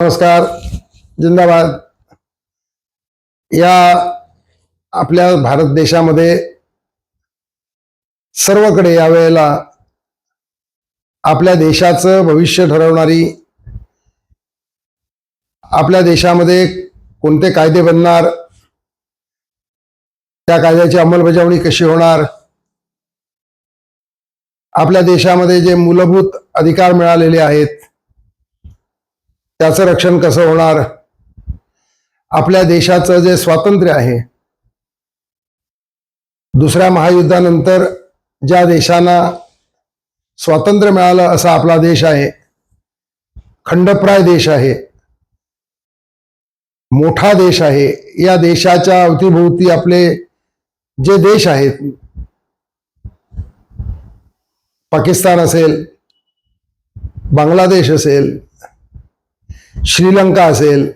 नमस्कार जिंदाबाद. या आपल्या भारत देशामध्ये सर्वकडे यावेळेला आपल्या देशाचं भविष्य ठरवणारी आपल्या देशामध्ये कोणते कायदे बनणार त्या कायद्याची अंमलबजावणी कशी होणार आपल्या देशामध्ये जे मूलभूत अधिकार मिळालेले आहेत त्याचं रक्षण कसं होणार? आपल्या देशाचं जे स्वातंत्र्य आहे दुसऱ्या महायुद्धानंतर ज्या देशांना स्वातंत्र्य मिळालं असा आपला देश आहे खंडप्राय देश आहे मोठा देश आहे या देशाच्या अवतीभोवती आपले जे देश आहेत पाकिस्तान असेल बांगलादेश असेल श्रीलंका असेल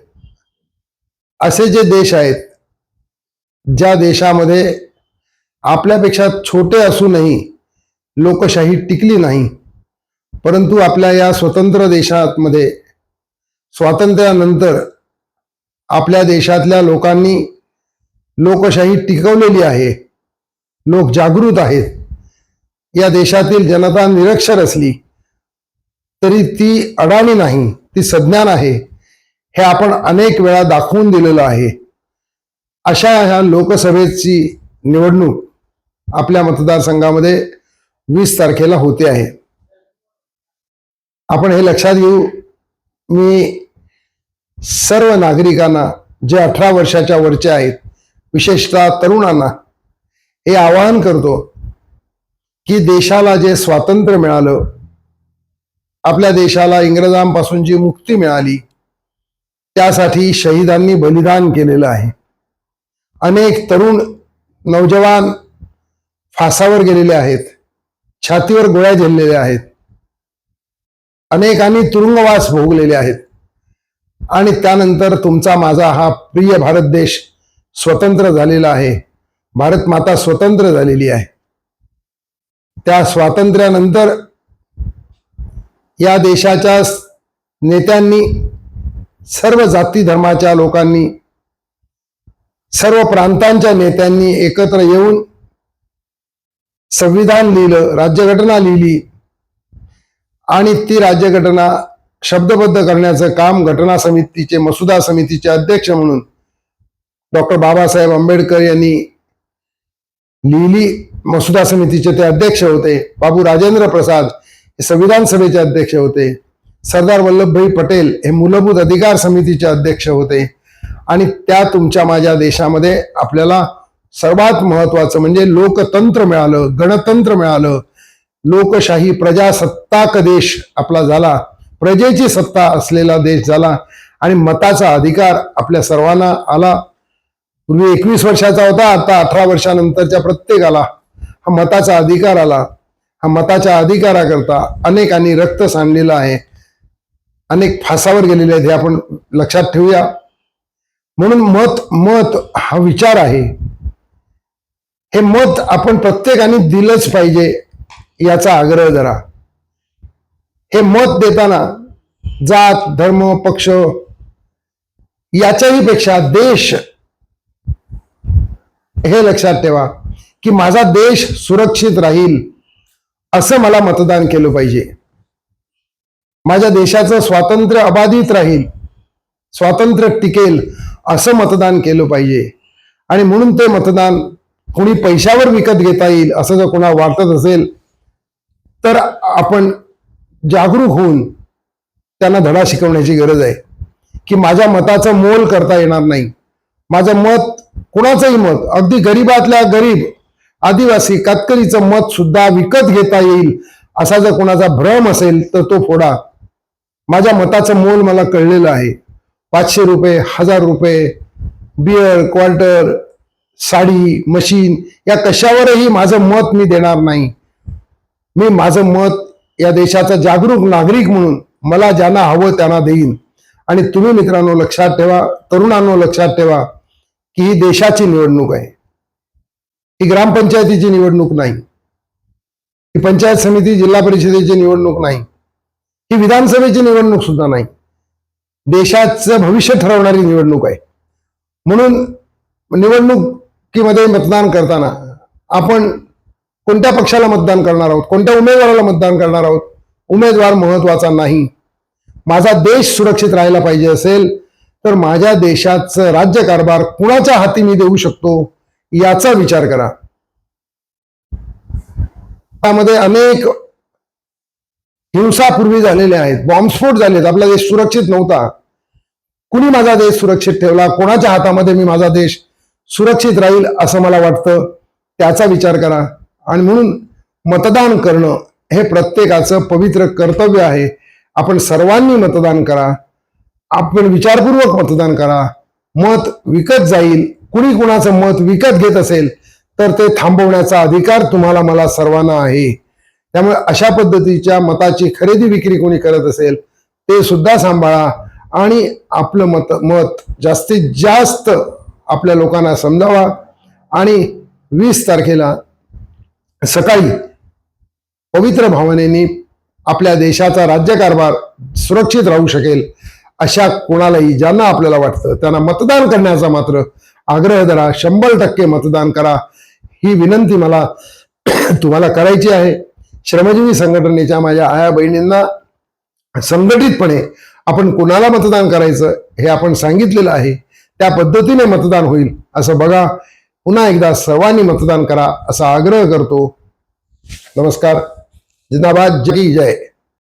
असे जे देश आहेत ज्या देशामध्ये आपल्यापेक्षा छोटे असूनही लोकशाही टिकली नाही परंतु आपल्या या स्वतंत्र देशामध्ये स्वातंत्र्यानंतर आपल्या देशातल्या लोकांनी लोकशाही टिकवलेली आहे लोक जागृत आहेत या देशातील जनता निरक्षर असली तरी ती अडाणी नाही. ती सज्ञान आहे हे आपण अनेक वेळा दाखवून दिलेलं आहे. अशा ह्या लोकसभेची निवडणूक आपल्या मतदारसंघामध्ये वीस तारखेला होते आहे. आपण हे लक्षात घेऊ मी सर्व नागरिकांना जे अठरा वर्षाच्या वरचे आहेत विशेषतः तरुणांना हे आवाहन करतो की देशाला जे स्वातंत्र्य मिळालं आपल्या देशाला इंग्रजांपासून जी मुक्ती मिळाली त्यासाठी शहीदांनी बलिदान केलेलं आहे. अनेक तरुण नौजवान फासावर गेलेले आहेत छातीवर गोळ्या झेललेल्या आहेत. अनेकांनी तुरुंगवास भोगलेले आहेत. आणि त्यानंतर तुमचा माझा हा प्रिय भारत देश स्वतंत्र झालेला आहे. भारत माता स्वतंत्र झालेली आहे. त्या स्वातंत्र्यानंतर या देशाच्या नेत्यांनी सर्व जाती धर्माच्या लोकांनी सर्व प्रांतांच्या नेत्यांनी एकत्र येऊन संविधान लिहिलं राज्यघटना लिहिली आणि ती राज्यघटना शब्दबद्ध करण्याचं काम घटना समितीचे मसुदा समितीचे अध्यक्ष म्हणून डॉक्टर बाबासाहेब आंबेडकर यांनी लिहिली. मसुदा समितीचे ते अध्यक्ष होते. बाबू राजेंद्र प्रसाद हे संविधान सभेचे अध्यक्ष होते. सरदार वल्लभभाई पटेल हे मूलभूत अधिकार समितीचे अध्यक्ष होते. आणि त्या तुमच्या माझ्या देशामध्ये आपल्याला सर्वात महत्वाचं म्हणजे लोकतंत्र मिळालं गणतंत्र मिळालं. लोकशाही प्रजासत्ताक देश आपला झाला. प्रजेची सत्ता असलेला देश झाला. आणि मताचा अधिकार आपल्या सर्वांना आला. पूर्वी एकवीस वर्षाचा होता आता अठरा वर्षानंतरच्या प्रत्येकाला हा मताचा अधिकार आला. हा मताच्या अधिकाराकरता अनेकांनी रक्त सांडलेलं आहे. अनेक फासावर गेलेले आहेत हे आपण लक्षात ठेवूया. म्हणून मत मत हा विचार आहे. हे मत आपण प्रत्येकाने दिलंच पाहिजे याचा आग्रह जरा. हे मत देताना जात धर्म पक्ष याच्याही पेक्षा देश हे लक्षात ठेवा की माझा देश सुरक्षित राहील. असं मला मतदान केलं पाहिजे. माझ्या देशाचं स्वातंत्र्य अबाधित राहील स्वातंत्र्य टिकेल असं मतदान केलं पाहिजे. आणि म्हणून ते मतदान कोणी पैशावर विकत घेता येईल असं जर कोणा वाटत असेल तर आपण जागरूक होऊन त्यांना धडा शिकवण्याची गरज आहे. की माझ्या मताचं मोल करता येणार नाही. माझं मत कुणाचंही मत अगदी गरीबातल्या गरीब आदिवासी कातकरीचं मत सुद्धा विकत घेता येईल असा जर कोणाचा भ्रम असेल तर तो फोडा. माझ्या मताचं मोल मला कळलेलं आहे. पाचशे रुपये हजार रुपये बियर क्वार्टर साडी मशीन या कशावरही माझं मत मी देणार नाही. मी माझं मत या देशाचा जागरूक नागरिक म्हणून मला ज्यांना हवं त्यांना देईन. आणि तुम्ही मित्रांनो लक्षात ठेवा तरुणांनो लक्षात ठेवा की ही देशाची निवडणूक आहे. ही ग्रामपंचायतीची निवडणूक नाही. ही पंचायत समिती जिल्हा परिषदेची निवडणूक नाही. ही विधानसभेची निवडणूक सुद्धा नाही. देशाचं भविष्य ठरवणारी निवडणूक आहे. म्हणून निवडणुकीमध्ये मतदान करताना आपण कोणत्या पक्षाला मतदान करणार आहोत? कोणत्या उमेदवाराला मतदान करणार आहोत? उमेदवार महत्त्वाचा नाही. माझा देश सुरक्षित राहायला पाहिजे असेल तर माझ्या देशाचं राज्यकारभार कुणाच्या हाती मी देऊ शकतो? याचा विचार करा. त्यामध्ये अनेक हिंसापूर्वी झालेले आहेत बॉम्बस्फोट झालेत. आपला देश सुरक्षित नव्हता. कुणी माझा देश सुरक्षित ठेवला? कोणाच्या हातामध्ये मी माझा देश सुरक्षित राहील असं मला वाटतं? त्याचा विचार करा. आणि म्हणून मतदान करणं हे प्रत्येकाचं पवित्र कर्तव्य आहे. आपण सर्वांनी मतदान करा. आपण विचारपूर्वक मतदान करा. मत विकत जाईल. कुणी कुणाचं मत विकत घेत असेल तर ते थांबवण्याचा अधिकार तुम्हाला मला सर्वांना आहे. त्यामुळे अशा पद्धतीच्या मताची खरेदी विक्री कोणी करत असेल ते सुद्धा सांभाळा. आणि आपलं मत मत जास्तीत जास्त आपल्या लोकांना समजावा. आणि वीस तारखेला सकाळी पवित्र भावनेनी आपल्या देशाचा राज्यकारभार सुरक्षित राहू शकेल अशा कोणालाही ज्यांना आपल्याला वाटतं त्यांना मतदान करण्याचा मात्र आग्रह धरा शंभर टक्के मतदान करा. ही विनंती मला तुम्हाला करायची आहे. श्रमजीवी संघटनेच्या माझ्या आया बहिणींना संघटितपणे आपण कुणाला मतदान करायचं हे आपण सांगितलेलं आहे. त्या पद्धतीने मतदान होईल असं बघा. पुन्हा एकदा सर्वांनी मतदान करा असा आग्रह करतो. नमस्कार. जिंदाबाद. जय जय.